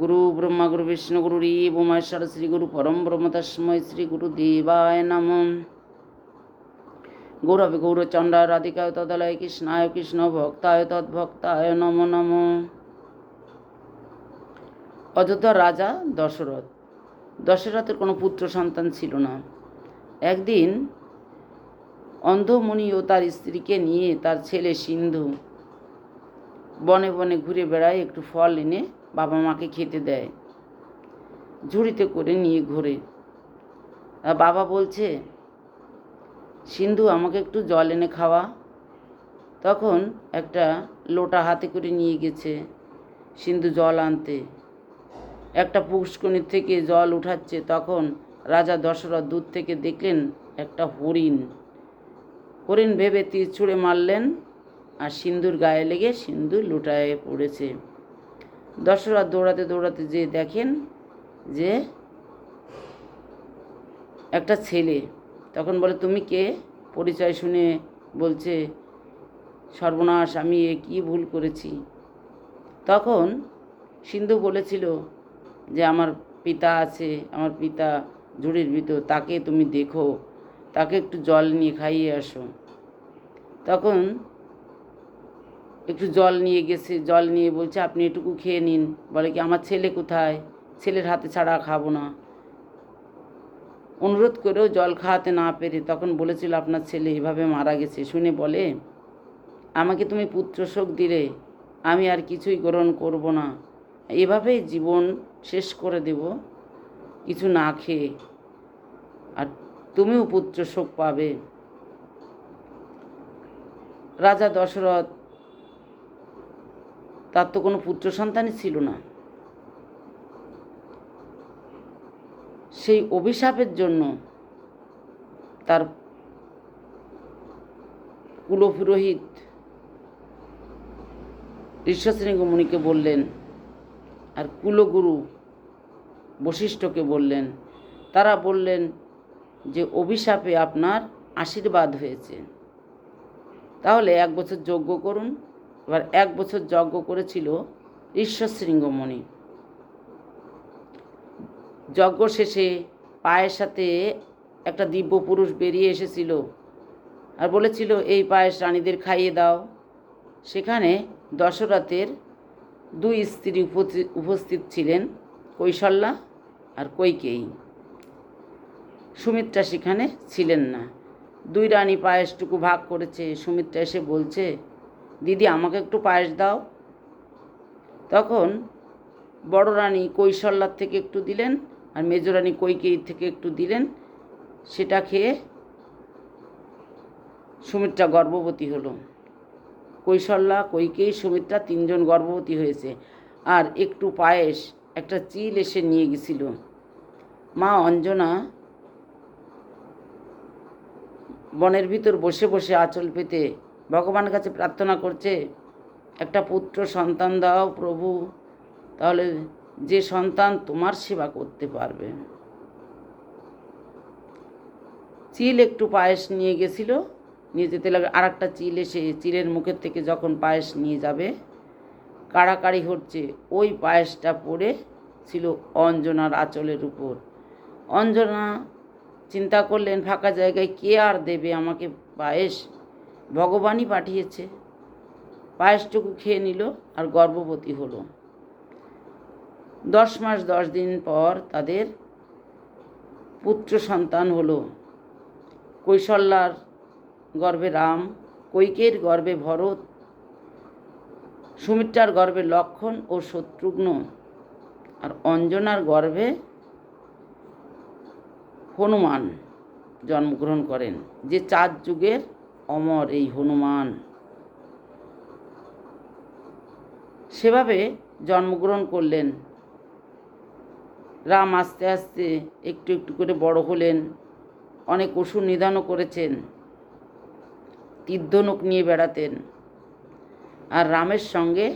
গুরু ব্রহ্মা গুরু বিষ্ণু গুরু রি বোমেশ্বর শ্রী গুরু পরম ব্রহ্ম তস্মৈ শ্রী গুরু দেবায় নম গৌরবে গৌরচন্দ্রায় রাধিকায় তদলয় কৃষ্ণায় কৃষ্ণ ভক্তায় তদ্ভক্তায় নম নম অযোধ্যার রাজা দশরথ। দশরথের কোনো পুত্র সন্তান ছিল না। একদিন অন্ধমণি ও তার স্ত্রীকে নিয়ে তার ছেলে সিন্ধু বনে বনে ঘুরে বেড়ায় একটু ফল এনে বাবা মাকে খেতে দেয়। ঝুড়িতে করে নিয়ে ঘোরে। বাবা বলছে, সিন্ধু, আমাকে একটু জল এনে খাওয়া। তখন একটা লোটা হাতে করে নিয়ে গেছে সিন্ধু জল আনতে। একটা পুষ্কনির থেকে জল উঠাচ্ছে। তখন রাজা দশরথ দূর থেকে দেখলেন একটা হরিণ। হরিণ ভেবে তীর ছুঁড়ে মারলেন আর সিন্ধুর গায়ে লেগে সিন্ধু লুটায়ে পড়েছে। দশরথ দৌড়াতে দৌড়াতে যে দেখেন যে একটা ছেলে, তখন বলে, তুমি কে? পরিচয় শুনে বলছে, সর্বনাশ, আমি এ কী ভুল করেছি? তখন সিন্ধু বলেছিল যে, আমার পিতা আছে, আমার পিতা ঝুড়ির ভিতর, তাকে তুমি দেখো, তাকে একটু জল নিয়ে খাইয়ে আসো। তখন একটু জল নিয়ে গেছে, জল নিয়ে বলছে, আপনি এটুকু খেয়ে নিন। বলে কি, আমার ছেলে কোথায়? ছেলের হাতে ছাড়া খাব না। অনুরোধ করেও জল খাওয়াতে না পেরে তখন বলেছিল, আপনার ছেলে এভাবে মারা গেছে। শুনে বলে, আমাকে তুমি পুত্র শোক দিলে, আমি আর কিছুই গ্রহণ করব না। এভাবেই জীবন শেষ করে দেব, কিছু না খেয়ে। আর তুমিও পুত্র শোক পাবে। রাজা দশরথ তার তো কোনো পুত্র সন্তানই ছিল না। সেই অভিশাপের জন্য তার কুলপুরোহিত মুনিকে বললেন আর কুলগুরু বশিষ্ঠকে বললেন, তারা বললেন যে অভিশাপে আপনার আশীর্বাদ হয়েছে। তাহলে এক বছর যজ্ঞ করুন এবার এক বছর যজ্ঞ করেছিল ঈশ্বরশৃঙ্গমণি যজ্ঞ শেষে পায়ের সাথে একটা দিব্য পুরুষ বেরিয়ে এসেছিল আর বলেছিল, এই পায়েস রানীদের খাইয়ে দাও। সেখানে দশরথের দুই স্ত্রী উপস্থিত উপস্থিত ছিলেন কৈশল্যা আর কৈকেয়ী। সুমিত্রা সেখানে ছিলেন না। দুই রানী পায়েসটুকু ভাগ করেছে। সুমিত্রা এসে বলছে দিদি, আমাকে একটু পায়েস দাও। তখন বড় রানী কৈশল্যার থেকে একটু দিলেন আর মেজরানী কৈকেয়ীর থেকে একটু দিলেন। সেটা খেয়ে সুমিত্রা গর্ভবতী হলো। কৈশল্যা কৈকেয়ী, সুমিত্রা তিনজন গর্ভবতী হয়েছে আর একটু পায়েস, একটা চিল এসে নিয়ে গেছিল। মা অঞ্জনা বনের ভিতর বসে বসে আঁচল পেতে ভগবানের কাছে প্রার্থনা করছে, একটা পুত্র সন্তান দাও প্রভু, তাহলে যে সন্তান তোমার সেবা করতে পারবে। চিল একটু পায়েস নিয়ে গেছিল, নিয়ে যেতে লাগে আর একটা চিল এসে চিলের মুখের থেকে যখন পায়েস নিয়ে যাবে, কাড়াকাড়ি হচ্ছে, ওই পায়েসটা পড়ে ছিল অঞ্জনার আঁচলের উপর। অঞ্জনা চিন্তা করলেন, ফাঁকা জায়গায় কে আর দেবে আমাকে পায়েস? ভগবানই পাঠিয়েছে। পায়েসটুকু খেয়ে নিল আর গর্ভবতী হলো। দশ মাস, দশ দিন পর তাদের পুত্র সন্তান হলো। কৈশল্যার গর্ভে রাম কৈকের গর্ভে ভরত, সুমিত্রার গর্ভে লক্ষণ ও শত্রুঘ্ন আর অঞ্জনার গর্ভে হনুমান জন্মগ্রহণ করেন। যে চার যুগের অমর এই হনুমান। সেভাবে জন্মগ্রহণ করলেন। রাম আস্তে আস্তে একটু একটু করে বড় হলেন, অনেক অসুর নিধনও করেছেন, তীর্ধনুক নিয়ে বেড়াতেন। আর রামের সঙ্গে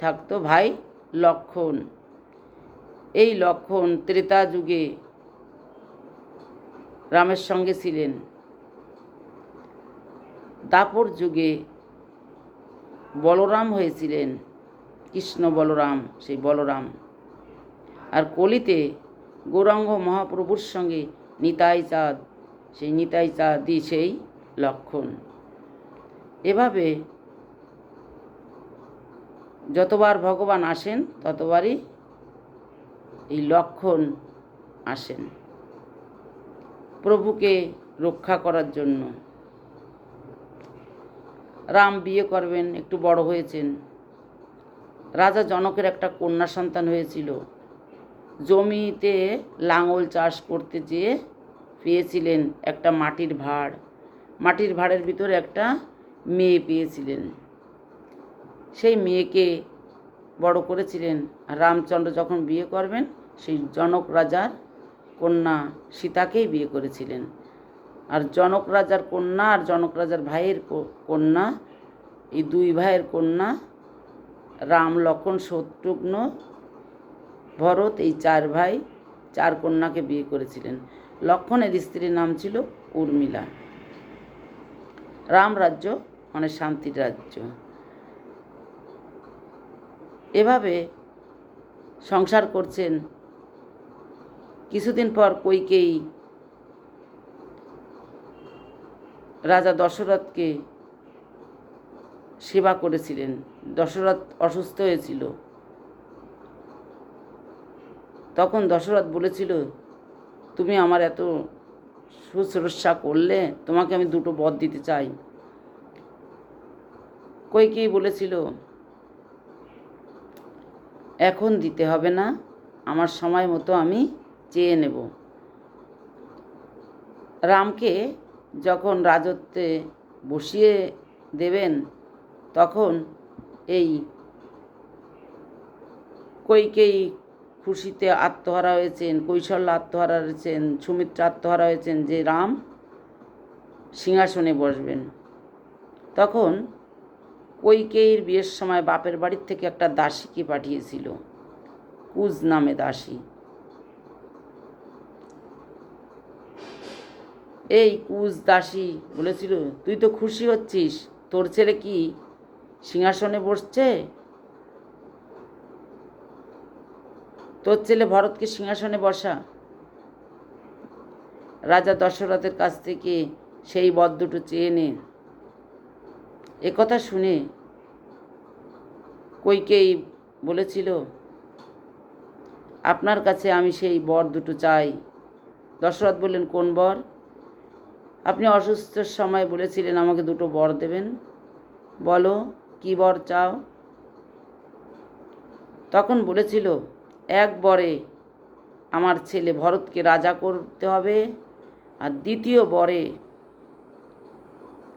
থাকতো ভাই লক্ষণ। এই লক্ষণ ত্রেতা যুগে রামের সঙ্গে ছিলেন। দাপর যুগে বলরাম হয়েছিলেন, কৃষ্ণ বলরাম, সেই বলরাম। আর কলিতে গৌরাঙ্গ মহাপ্রভুর সঙ্গে নিতাই চাঁদ, সেই নিতাই চাঁদই সেই লক্ষণ। এভাবে যতবার ভগবান আসেন, ততবারই এই লক্ষণ আসেন প্রভুকে রক্ষা করার জন্য। রাম বিয়ে করবেন, একটু বড় হয়েছেন। রাজা জনকের একটা কন্যা সন্তান হয়েছিল। জমিতে লাঙল চাষ করতে যেয়ে পেয়েছিলেন একটা মাটির ভাঁড় মাটির ভাঁড়ের ভিতরে একটা মেয়ে পেয়েছিলেন। সেই মেয়েকে বড় করেছিলেন রামচন্দ্র যখন বিয়ে করবেন, সেই জনক রাজার কন্যা সীতাকেই বিয়ে করেছিলেন। আর জনক রাজার কন্যা আর জনক রাজার ভাইয়ের কন্যা, এই দুই ভাইয়ের কন্যা, রাম, লক্ষণ, শত্রুঘ্ন, ভরত, এই চার ভাই, চার কন্যাকে বিয়ে করেছিলেন। লক্ষণের স্ত্রীর নাম ছিল উর্মিলা। রাম রাজ্য মানে শান্তির রাজ্য। এভাবে সংসার করছেন। কিছুদিন পর কৈকেয়ী রাজা দশরথকে সেবা করেছিলেন। দশরথ অসুস্থ হয়েছিল। তখন দশরথ বলেছিল, তুমি আমার এত শুশ্রূষা করলে, তোমাকে আমি দুটো বর দিতে চাই। কৈকেয়ী বলেছিল, এখন দিতে হবে না, আমার সময় মতো আমি চেয়ে নেব। রামকে যখন রাজত্বে বসিয়ে দেবেন, তখন এই কৈকেয়ী খুশিতে আত্মহারা হয়েছেন, কৈশল্য আত্মহারা হয়েছেন, সুমিত্রা আত্মহারা হয়েছেন, যে রাম সিংহাসনে বসবেন। তখন কৈকেয়ীর বিয়ের সময় বাপের বাড়ির থেকে একটা দাসীকে পাঠিয়েছিল, কুজ নামে দাসী। এই কুজ দাসী, বলেছিল, তুই তো খুশি হচ্ছিস, তোর ছেলে কি সিংহাসনে বসছে? তোর ছেলে ভরতকে সিংহাসনে বসা। রাজা দশরথের কাছ থেকে সেই বর দুটো চেয়ে নে। একথা শুনে কৈকেয়ী বলেছিল? আপনার কাছে আমি সেই বর দুটো চাই। দশরথ বললেন, কোন বর? আপনি অসুস্থর সময় বলেছিলেন আমাকে দুটো বর দেবেন। বলো, কি বর চাও? তখন বলেছিল, এক বরে আমার ছেলে ভরতকে রাজা করতে হবে আর দ্বিতীয় বরে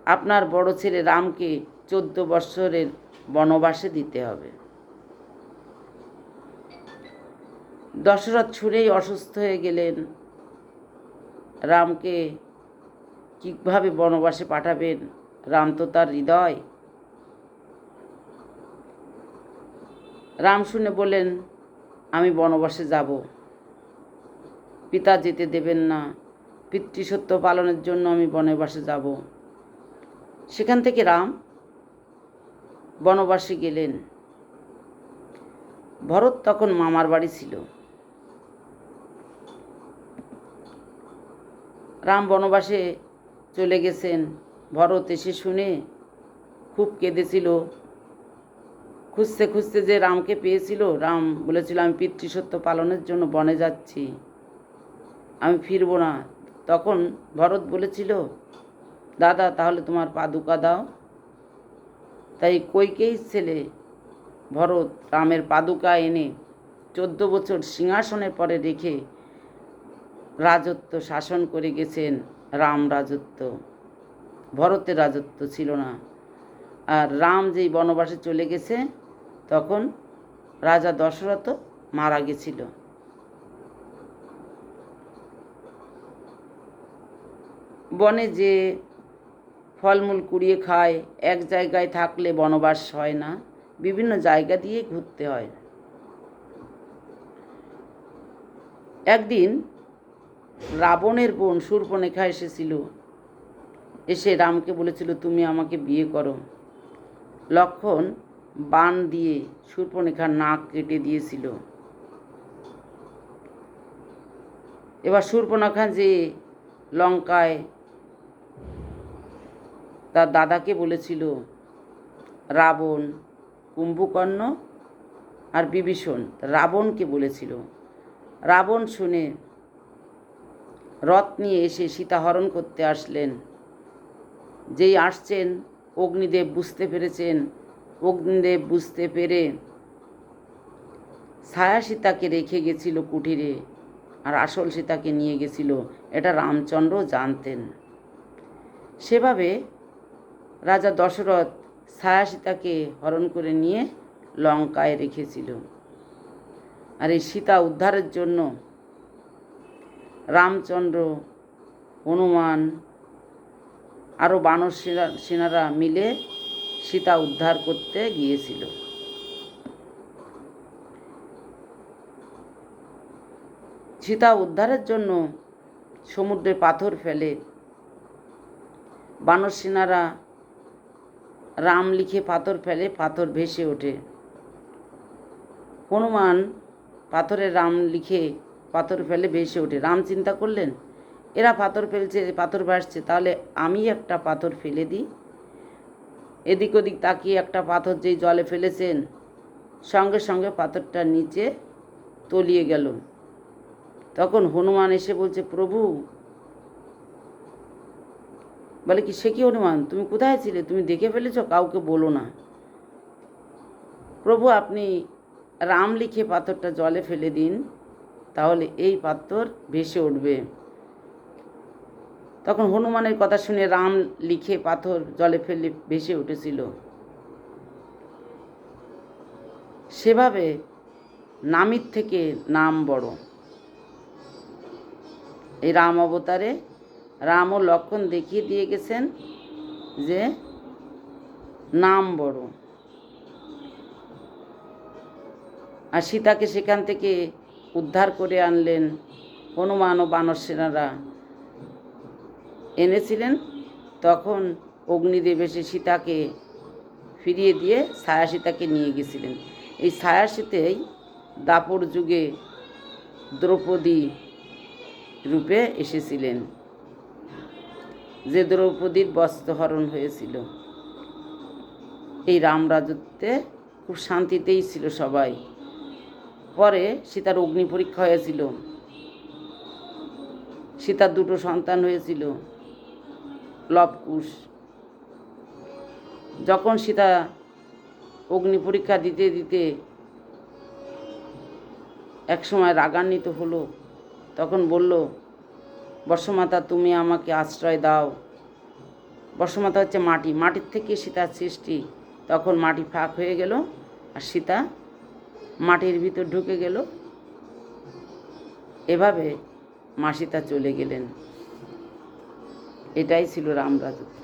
আপনার বড় ছেলে রামকে চোদ্দ বৎসরের বনবাসে দিতে হবে। দশরথ ছুঁড়েই অসুস্থ হয়ে গেলেন। রামকে কীভাবে বনবাসে পাঠাবেন? রাম তো তার হৃদয়। রাম শুনে বললেন, আমি বনবাসে যাব। পিতা যেতে দেবেন না। পিতৃসত্য পালনের জন্য আমি বনবাসে যাব। সেখান থেকে রাম বনবাসে গেলেন। ভরত তখন মামার বাড়ি ছিল। রাম বনবাসে চলে গেছেন। ভরত এসে শুনে খুব কেঁদেছিল। খুঁজতে খুঁজতে যে রামকে পেয়েছিল, রাম বলেছিল, আমি পিতৃসত্য পালনের জন্য বনে যাচ্ছি। আমি ফিরবো না। তখন ভরত বলেছিল, দাদা, তাহলে তোমার পাদুকা দাও। তাই কৈকেয়ীর ছেলে ভরত রামের পাদুকা এনে চোদ্দ বছর সিংহাসনের পরে রেখে রাজত্ব শাসন করে গেছেন। রাম রাজত্ব, ভরতের রাজত্ব ছিল না। আর রাম যেই বনবাসে চলে গেছে, তখন রাজা দশরথ মারা গেছিল। বনে যে ফলমূল কুড়িয়ে খায়, এক জায়গায় থাকলে বনবাস হয় না, বিভিন্ন জায়গা দিয়ে ঘুরতে হয়। একদিন রাবণের বোন শূর্পণেখা এসেছিল। এসে রামকে বলেছিল, তুমি আমাকে বিয়ে করো। লক্ষণ বান দিয়ে শূর্পণেখার নাক কেটে দিয়েছিল। এবার শূর্পণখা যে লঙ্কায় তার দাদাকে বলেছিল, রাবণ কুম্ভকর্ণ আর বিভীষণ। রাবণকে বলেছিল। রাবণ শুনে রথ নিয়ে এসে সীতা হরণ করতে আসলেন। যেই আসছেন, অগ্নিদেব বুঝতে পেরেছেন। অগ্নিদেব বুঝতে পেরে ছায়া সীতাকে রেখে গেছিল কুটিরে আর আসল সীতাকে নিয়ে গেছিল। এটা রামচন্দ্র জানতেন। সেভাবে রাজা দশরথ ছায়া সীতাকে হরণ করে নিয়ে লঙ্কায় রেখেছিল। আর এই সীতা উদ্ধারের জন্য রামচন্দ্র, হনুমান আরও বানর সেনা- সেনারা মিলে সীতা উদ্ধার করতে গিয়েছিল। সীতা উদ্ধারের জন্য সমুদ্রে পাথর ফেলে বানর সেনারা রাম লিখে পাথর ফেলে, পাথর ভেসে ওঠে। হনুমান পাথরে রাম লিখে পাথর ফেলে ভেসে ওঠে। রাম চিন্তা করলেন, এরা পাথর ফেলছে, পাথর ভাসছে, তাহলে আমি একটা পাথর ফেলে দিই? এদিক ওদিক তাকিয়ে একটা পাথর যেই জলে ফেলেছেন, সঙ্গে সঙ্গে পাথরটা নিচে তলিয়ে গেল। তখন হনুমান এসে বলছে, প্রভু, বলে কি, সে কি হনুমান? তুমি কোথায় ছিলে? তুমি দেখে ফেলেছ? কাউকে বলো না। প্রভু, আপনি রাম লিখে পাথরটা জলে ফেলে দিন। তাহলে এই পাথর ভেসে উঠবে। তখন হনুমানের কথা শুনে রাম লিখে পাথর জলে ফেলে ভেসে উঠেছিল। সেভাবে নামির থেকে নাম বড়। এই রাম অবতারে রাম ও লক্ষণ দেখিয়ে দিয়ে গেছেন যে নাম বড়। আর সীতাকে সেখান থেকে উদ্ধার করে আনলেন হনুমান ও বানর সেনারা। এনেছিলেন, তখন অগ্নিদেব এসে সীতাকে ফিরিয়ে দিয়ে ছায়া সীতাকে নিয়ে গেছিলেন। এই ছায়া সীতেই দাপর যুগে দ্রৌপদী রূপে এসেছিলেন, যে দ্রৌপদীর বস্ত্রহরণ হয়েছিল। এই রাম রাজত্বে খুব শান্তিতেই ছিল সবাই। পরে সীতার অগ্নি পরীক্ষা হয়েছিল। সীতার দুটো সন্তান হয়েছিল, লবকুশ। যখন সীতা অগ্নি পরীক্ষা দিতে দিতে একসময় রাগান্বিত হলো, তখন বলল, বর্ষমাতা, তুমি আমাকে আশ্রয় দাও। বর্ষমাতা হচ্ছে মাটি, মাটির থেকে সীতার সৃষ্টি। তখন মাটি ফাঁক হয়ে গেল আর সীতা মাটির ভিতর ঢুকে গেল। এভাবে মাসিতা চলে গেলেন। এটাই ছিল রাম রাজত্ব